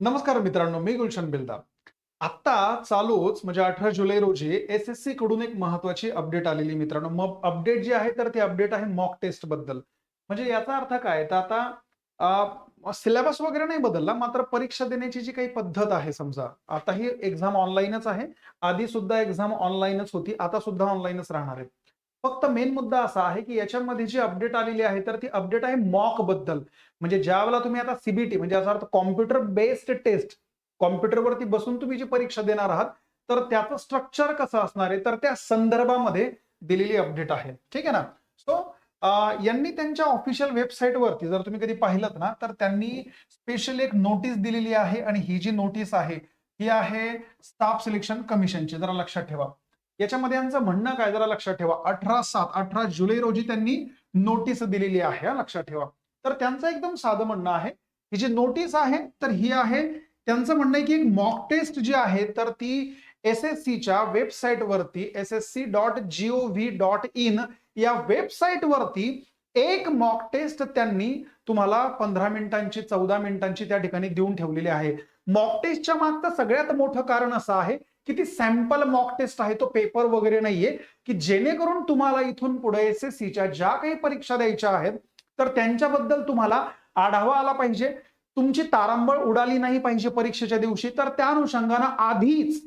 नमस्कार मित्रांनो मी गुलशन बिलदार आत्ता चालूच म्हणजे अठरा जुलै रोजी एस एस सी कडून एक महत्वाची अपडेट आलेली मित्रांनो. मग अपडेट जी आहे तर ती अपडेट आहे मॉक टेस्टबद्दल. म्हणजे याचा अर्थ काय? तर आता सिलेबस वगैरे नाही बदलला मात्र परीक्षा देण्याची जी काही पद्धत आहे समजा आता ही एक्झाम ऑनलाईनच आहे. आधी सुद्धा एक्झाम ऑनलाईनच होती आता सुद्धा ऑनलाईनच राहणार आहे. फक्त मेन मुद्दा असा आहे की याच्यामध्ये जी अपडेट आलेली आहे तर ती अपडेट आहे मॉकबद्दल. म्हणजे ज्या वेळेला तुम्ही आता सीबीटी म्हणजे याचा अर्थ कॉम्प्युटर बेस्ड टेस्ट कॉम्प्युटरवरती बसून तुम्ही जी परीक्षा देणार आहात तर त्याचं स्ट्रक्चर कसं असणार आहे तर त्या संदर्भामध्ये दिलेली अपडेट आहे. ठीक आहे ना? सो यांनी त्यांच्या ऑफिशियल वेबसाईटवरती जर तुम्ही कधी पाहिलं ना तर त्यांनी स्पेशल एक नोटीस दिलेली आहे आणि ही जी नोटीस आहे ही आहे स्टाफ सिलेक्शन कमिशनची जरा लक्षात ठेवा. याच्यामध्ये यांचं म्हणणं काय? जरा लक्षात ठेवा. अठरा सात अठरा जुलै रोजी त्यांनी नोटीस दिलेली आहे. लक्षात ठेवा. तर त्यांचं एकदम साधं म्हणणं आहे ही जी नोटीस आहे तर ही आहे. त्यांचं म्हणणं आहे की एक मॉक टेस्ट जी आहे तर ती एस एस सीच्या वेबसाईटवरती S S C dot G O V dot in या वेबसाईटवरती एक मॉक टेस्ट त्यांनी तुम्हाला पंधरा मिनिटांची चौदा मिनिटांची त्या ठिकाणी देऊन ठेवलेली आहे. मॉक टेस्टच्या मागचं सगळ्यात मोठं कारण असं आहे की ती सॅम्पल मॉक टेस्ट आहे तो पेपर वगैरे नाहीये की जेणेकरून तुम्हाला इथून पुढे एस एस सीच्या ज्या काही परीक्षा द्यायच्या आहेत तर त्यांच्याबद्दल तुम्हाला आढावा आला पाहिजे. तुमची तारांबळ उडाली नाही पाहिजे परीक्षेच्या दिवशी तर त्या अनुषंगानं आधीच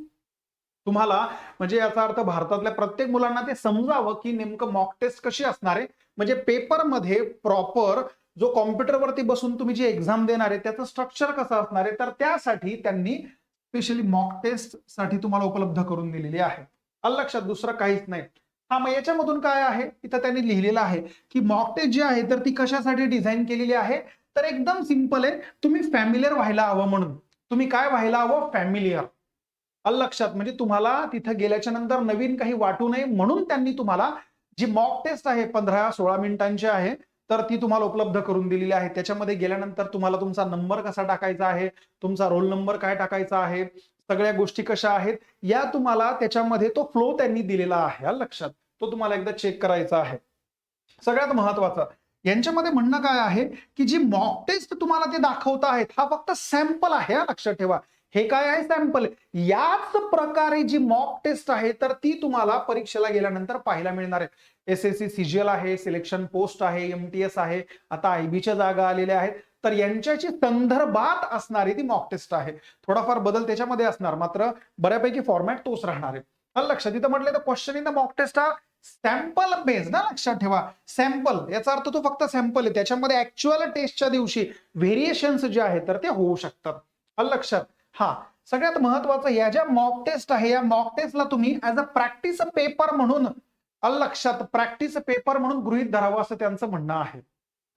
तुम्हाला म्हणजे याचा अर्थ भारतातल्या प्रत्येक मुलांना ते समजावं की नेमकं मॉक टेस्ट कशी असणार आहे. म्हणजे पेपरमध्ये प्रॉपर जो कॉम्प्युटरवरती बसून तुम्ही जी एक्झाम देणार आहे त्याचं स्ट्रक्चर कसं असणार आहे तर त्यासाठी त्यांनी स्पेशली मॉक टेस्टसाठी तुम्हाला उपलब्ध करून दिलेली आहे. लक्षात दुसरं काहीच नाही. हा मग याच्यामधून काय आहे? इथं त्यांनी लिहिलेलं आहे की मॉक टेस्ट जी आहे तर ती कशासाठी डिझाईन केलेली आहे? तर एकदम सिंपल आहे. तुम्ही फॅमिलियर व्हायला हवं म्हणून. तुम्ही काय व्हायला हवं? फॅमिलियर लक्षात म्हणजे तुम्हाला तिथं गेल्याच्यानंतर नवीन काही वाटू नये म्हणून त्यांनी तुम्हाला जी मॉक टेस्ट आहे पंधरा सोळा मिनिटांची आहे तर ती तुम्हाला उपलब्ध करून दिलेली आहे. त्याच्यामध्ये गेल्यानंतर तुम्हाला तुमचा नंबर कसा टाकायचा आहे? तुमचा रोल नंबर काय टाकायचा आहे? सगळ्या गोष्टी कशा आहेत? या तुम्हाला त्याच्यामध्ये तो फ्लो त्यांनी दिलेला आहे लक्षात. तो तुम्हाला एकदा चेक करायचा आहे. सगळ्यात महत्त्वाचा यांच्यामध्ये म्हणणं काय आहे? की जी मॉक टेस्ट तुम्हाला ते दाखवत आहेत हा फक्त सॅम्पल आहे लक्षात ठेवा. हे काय आहे सॅम्पल याच प्रकारे जी मॉक टेस्ट आहे तर ती तुम्हाला परीक्षेला गेल्यानंतर पाहायला मिळणार आहे. एस एस सी सीजीएल आहे सिलेक्शन पोस्ट आहे एमटीएस आहे आता आयबीच्या जागा आलेल्या आहेत. तर यांच्याची संदर्भात असणारी ती मॉक टेस्ट आहे. थोडाफार बदल त्याच्यामध्ये असणार मात्र बऱ्यापैकी फॉर्मॅट तोच राहणार आहे. आलं लक्षात तिथं म्हटलं तर question in the mock test हा सॅम्पल बेस ना लक्षात ठेवा. सॅम्पल याचा अर्थ तो फक्त सॅम्पल आहे. त्याच्यामध्ये ऍक्च्युअल टेस्टच्या दिवशी व्हेरिएशन्स जे आहे तर ते होऊ शकतात. आलं लक्षात. हा सगळ्यात महत्वाचं या ज्या मॉक टेस्ट आहे या मॉक टेस्टला तुम्ही ऍज अ प्रॅक्टिस पेपर म्हणून अलक्षात प्रॅक्टिस पेपर म्हणून गृहित धरावं असं त्यांचं म्हणणं आहे.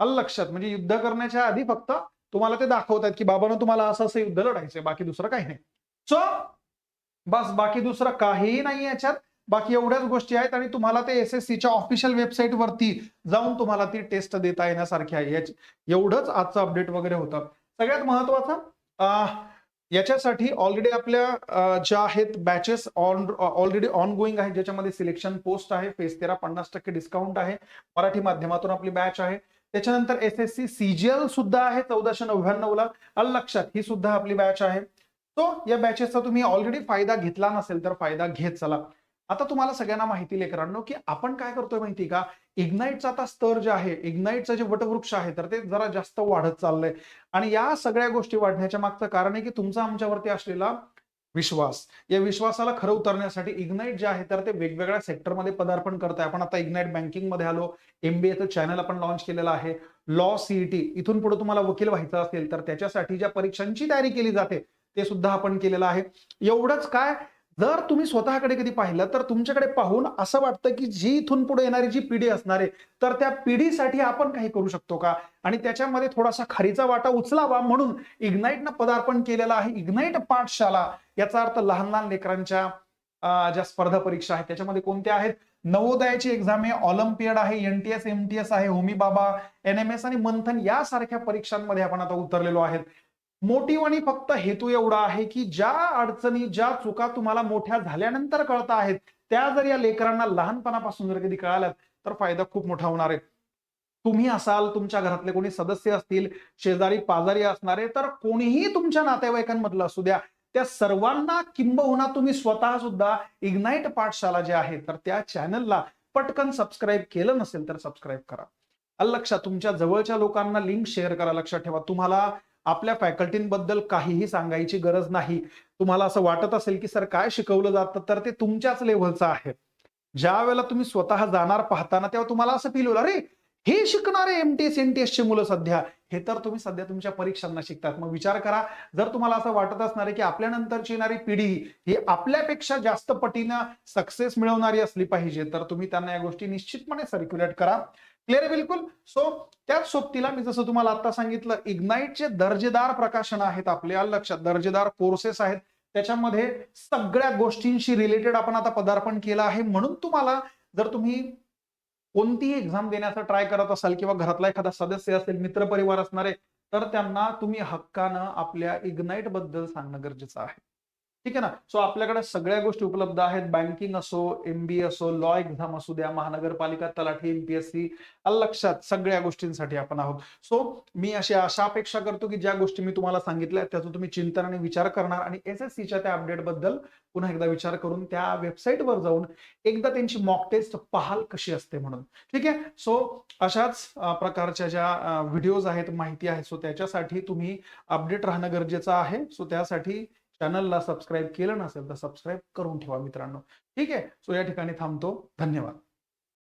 अल म्हणजे युद्ध करण्याच्या आधी फक्त तुम्हाला ते दाखवतात की बाबानं तुम्हाला असं असं युद्ध लढायचंय बाकी दुसरं काही नाही. सो बस बाकी दुसरं काहीही नाही याच्यात. बाकी एवढ्याच गोष्टी आहेत आणि तुम्हाला ते एस एस सीच्या ऑफिशियल वेबसाईट वरती जाऊन तुम्हाला ती टेस्ट देता येण्यासारखी आहे. एवढंच आजचं अपडेट वगैरे होतं. सगळ्यात महत्वाचं याच्यासाठी ऑलरेडी आपल्या ज्या आहेत batches on already on going आहे ज्याच्यामध्ये सिलेक्शन पोस्ट आहे फेस तेरा पन्नास टक्के डिस्काउंट आहे मराठी माध्यमातून आपली बॅच आहे. त्याच्यानंतर एस एस सी सीजीएल सुद्धा आहे चौदाशे नव्याण्णव ला. अल लक्षात ही सुद्धा आपली बॅच आहे. तो या बॅचेसचा तुम्ही ऑलरेडी फायदा घेतला नसेल तर फायदा घेत चला. आता तुम्हाला सगळ्यांना माहिती लेकरांनो की आपण काय करतोय माहिती का? इग्नाईटचा आता स्तर जे आहे इग्नाईटचं जे वटवृक्ष आहे तर ते जरा जास्त वाढत चाललंय. आणि या सगळ्या गोष्टी वाढण्याच्या मागचं कारण आहे की तुमचा आमच्यावरती असलेला विश्वास या विश्वासाला खरं उतरण्यासाठी इग्नाईट जे आहे तर ते वेगवेगळ्या सेक्टरमध्ये पदार्पण करत आहे आपण आता इग्नाईट बँकिंगमध्ये आलो एमबीएचं चॅनल आपण लॉन्च केलेलं आहे. लॉ सीईटी इथून पुढे तुम्हाला वकील व्हायचं असेल तर त्याच्यासाठी ज्या परीक्षांची तयारी केली जाते ते सुद्धा आपण केलेलं आहे. एवढंच काय? जर तुम्ही स्वतःकडे कधी पाहिलं तर तुमच्याकडे पाहून असं वाटतं की जी इथून पुढे येणारी जी पिढी असणार आहे तर त्या पिढीसाठी आपण काही करू शकतो का? आणि त्याच्यामध्ये थोडासा खरीचा वाटा उचलावा म्हणून इग्नाईटनं पदार्पण केलेलं आहे इग्नाईट पाठशाला. याचा अर्थ लहान लहान लेकरांच्या ज्या स्पर्धा परीक्षा आहेत त्याच्यामध्ये कोणत्या आहेत? नवोदयाची एक्झाम आहे ऑलिम्पियड आहे एनटीएस एमटीएस आहे होमी बाबा एन एम एस आणि मंथन यासारख्या परीक्षांमध्ये आपण आता उतरलेलो आहेत. मोटिव्ह आणि फक्त हेतू एवढा आहे की ज्या अडचणी ज्या चुका तुम्हाला मोठ्या झाल्यानंतर कळत आहेत त्या जर या लेकरांना लहानपणापासून जर कधी कळाल्यात तर फायदा खूप मोठा होणार आहे. तुम्ही असाल तुमच्या घरातले कोणी सदस्य असतील शेजारी पाजारी असणारे तर कोणीही तुमच्या नातेवाईकांमधलं असू द्या त्या सर्वांना किंबहुना तुम्ही स्वतः सुद्धा इग्नाइट पाठशाला जे आहे तर त्या चॅनलला पटकन सबस्क्राईब केलं नसेल तर सबस्क्राईब करा. अल लक्षात तुमच्या जवळच्या लोकांना लिंक शेअर करा लक्षात ठेवा. तुम्हाला आपल्या फॅकल्टींबद्दल काहीही सांगायची गरज नाही. तुम्हाला असं वाटत असेल की सर काय शिकवलं जातं? तर ते तुमच्याच लेव्हलचं आहे. ज्या वेळेला तुम्ही स्वतः जाणार पाहताना तेव्हा तुम्हाला असं फील होईल अरे हे शिकणारे M T S N T एसचे मुलं सध्या हे तर तुम्ही सध्या तुमच्या परीक्षांना शिकतात. मग विचार करा जर तुम्हाला असं वाटत असणार आहे की आपल्या नंतरची येणारी पिढी ही आपल्यापेक्षा जास्त पटीनं सक्सेस मिळवणारी असली पाहिजे तर तुम्ही त्यांना या गोष्टी निश्चितपणे सर्क्युलेट करा. क्लिअर बिलकुल? सो त्याच सोबतीला मी जसं तुम्हाला आता सांगितलं इग्नाईटचे दर्जेदार प्रकाशन आहेत आपले लक्षात. दर्जेदार कोर्सेस आहेत. त्याच्यामध्ये सगळ्या गोष्टींशी रिलेटेड आपण आता पदार्पण केलं आहे. म्हणून तुम्हाला जर तुम्ही कोणतीही एक्झाम देण्याचा ट्राय करत असाल किंवा घरातला एखादा सदस्य असेल मित्रपरिवार असणारे तर त्यांना तुम्ही हक्कानं आपल्या इग्नाईटबद्दल सांगणं गरजेचं आहे. ठीक आहे ना? सो आपल्याकडे सगळ्या गोष्टी उपलब्ध आहेत. बँकिंग असो एमबी असो लॉ एक्झाम असू द्या महानगरपालिका तलाठी एमपीएससी लक्षात. सगळ्या गोष्टींसाठी आपण आहोत. सो मी अशी आशा अपेक्षा करतो की ज्या गोष्टी मी तुम्हाला सांगितल्या त्याचा तुम्ही चिंतन आणि विचार करणार आणि एस एस सीच्या त्या अपडेटबद्दल पुन्हा एकदा विचार करून त्या वेबसाईटवर जाऊन एकदा त्यांची मॉक टेस्ट पाहाल कशी असते म्हणून. ठीक आहे? सो अशाच प्रकारच्या ज्या व्हिडिओज आहेत माहिती आहे सो त्याच्यासाठी तुम्ही अपडेट राहणं गरजेचं आहे. सो त्यासाठी चॅनलला सबस्क्राईब केलं नसेल तर सबस्क्राईब करून ठेवा मित्रांनो. ठीक आहे? सो या ठिकाणी थांबतो. धन्यवाद.